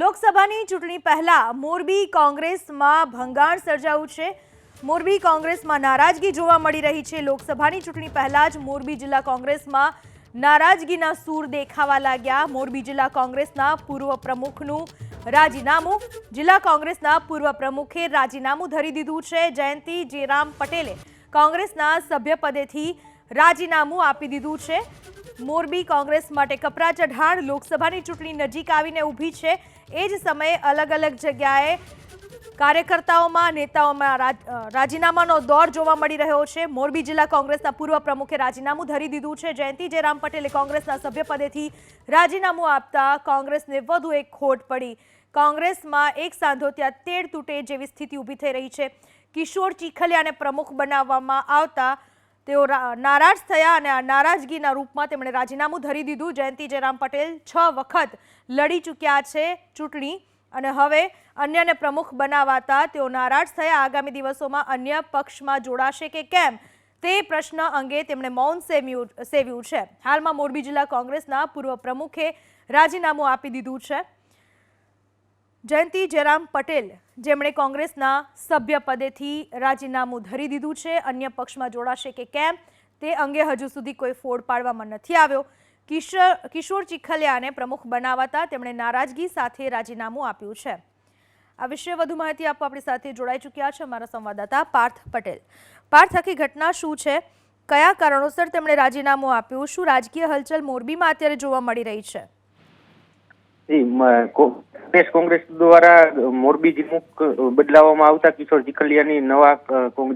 લોકસભાની ચૂંટણી પહેલા મોરબી કોંગ્રેસમાં ભંગાણ સર્જાયું છે. મોરબી કોંગ્રેસમાં નારાજગી જોવા મળી રહી છે. લોકસભાની ચૂંટણી પહેલા જ મોરબી જિલ્લા કોંગ્રેસમાં નારાજગીના સૂર દેખાવા લાગ્યા. મોરબી જિલ્લા કોંગ્રેસના પૂર્વ પ્રમુખનું રાજીનામું, જિલ્લા કોંગ્રેસના પૂર્વ પ્રમુખે રાજીનામું ધરી દીધું છે. જયંતિ જયરામ પટેલે કોંગ્રેસના સભ્યપદેથી રાજીનામું આપી દીધું છે. મોરબી કોંગ્રેસ માટે કપરા ચઢાણ લોકસભાની ચૂંટણી નજીક આવીને ઊભી છે. એ જ સમયે અલગ અલગ જગ્યાએ કાર્યકર્તાઓમાં, નેતાઓમાં રાજ- રાજીનામાનો દોર જોવા મળી રહ્યો છે. મોરબી જિલ્લા કોંગ્રેસના પૂર્વ પ્રમુખે રાજીનામું ધરી દીધું છે. જયંતિ જયરામ પટેલે કોંગ્રેસના સભ્યપદેથી રાજીનામું આપતા કોંગ્રેસને વધુ એક ખોટ પડી. કોંગ્રેસમાં એક સાંધો ત્યાં તેડ તૂટે જેવી સ્થિતિ ઊભી થઈ રહી છે. કિશોર ચીખલિયાને પ્રમુખ બનાવવામાં આવતા તેઓ નારાજ થયા અને આ નારાજગીના રૂપમાં તેમણે રાજીનામું ધરી દીધું. જયંતિ જયરામ પટેલ છ વખત લડી ચૂક્યા છે ચૂંટણી અને હવે અન્યને પ્રમુખ બનાવાતા તેઓ નારાજ થયા. આગામી દિવસોમાં અન્ય પક્ષમાં જોડાશે કે કેમ? તે પ્રશ્ન અંગે તેમણે મૌન સેવ્યું છે. હાલમાં મોરબી જિલ્લા કોંગ્રેસના પૂર્વ પ્રમુખે રાજીનામું આપી દીધું છે. જયંતિ જયરામ પટેલ, જેમણે કોંગ્રેસના સભ્ય પદેથી રાજીનામું ધરી દીધું છે. અન્ય પક્ષમાં જોડાશે કે કેમ તે અંગે હજુ સુધી કોઈ ફોડ પાડવામાં નથી આવ્યો. કિશોર કિશોર ચીખલિયાને પ્રમુખ બનાવાતા તેમણે નારાજગી સાથે રાજીનામું આપ્યું છે. આ વિશે વધુ માહિતી આપવા આપણી સાથે જોડાઈ ચૂક્યા છે અમારા સંવાદદાતા પાર્થ પટેલ. પાર્થ, આખી ઘટના શું છે? કયા કારણોસર તેમણે રાજીનામું આપ્યું? શું રાજકીય હલચલ મોરબીમાં અત્યારે જોવા મળી રહી છે? પ્રદેશ કોંગ્રેસ દ્વારા મોરબી જીમુખ બદલાવવામાં આવતા કિશોર ચીખલિયાની નવા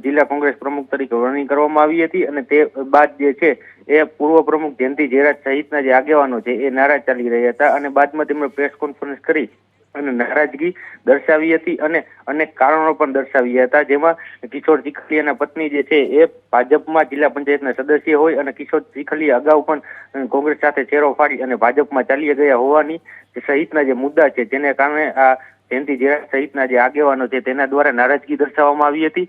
જિલ્લા કોંગ્રેસ પ્રમુખ તરીકે વરણી કરવામાં આવી હતી અને તે બાદ જે છે એ પૂર્વ પ્રમુખ જયંતિ જયરાજ સહિતના જે આગેવાનો છે એ નારાજ ચાલી રહ્યા હતા અને બાદમાં તેમણે પ્રેસ કોન્ફરન્સ કરી અને નારાજગી દર્શાવી હતી અને અનેક કારણો પણ દર્શાવ્યા હતા. જેમાં કિશોર ચીખલીયાના પત્ની જે છે એ ભાજપમાં જિલ્લા પંચાયતના સદસ્ય હોય અને કિશોર ચીખલિયા અગાઉ પણ કોંગ્રેસ સાથે ચેરો ફાડી અને ભાજપમાં ચાલી ગયા હોવાની સહિતના જે મુદ્દા છે, જેને કારણે આ જયંતિ જેરા સહિતના જે આગેવાનો છે તેના દ્વારા નારાજગી દર્શાવવામાં આવી હતી.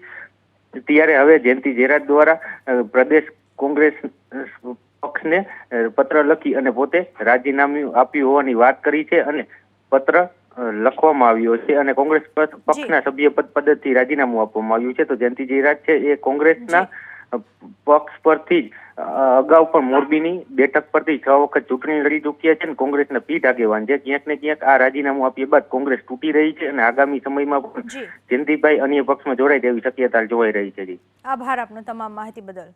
ત્યારે હવે જયંતિ જેરાજ દ્વારા પ્રદેશ કોંગ્રેસ પક્ષને પત્ર લખી અને પોતે રાજીનામું આપ્યું હોવાની વાત કરી છે અને પત્ર લખવામાં આવ્યો છે અને કોંગ્રેસ પક્ષના સભ્ય પદ પદેથી રાજીનામું આપવામાં આવ્યું છે. તો જયંતિ જયરાજ છે એ કોંગ્રેસના પક્ષ પરથી જ અગાઉ પણ મોરબીની બેઠક પરથી છ વખત ચૂંટણી લડી ચૂક્યા છે અને કોંગ્રેસના પીઠ આગેવાન છે. ક્યાંક ને ક્યાંક આ રાજીનામું આપ્યા બાદ કોંગ્રેસ તૂટી રહી છે અને આગામી સમયમાં પણ જયંતિભાઈ અન્ય પક્ષમાં જોડાય તેવી શક્યતા જોવાઈ રહી છે. આભાર આપનો તમામ માહિતી બદલ.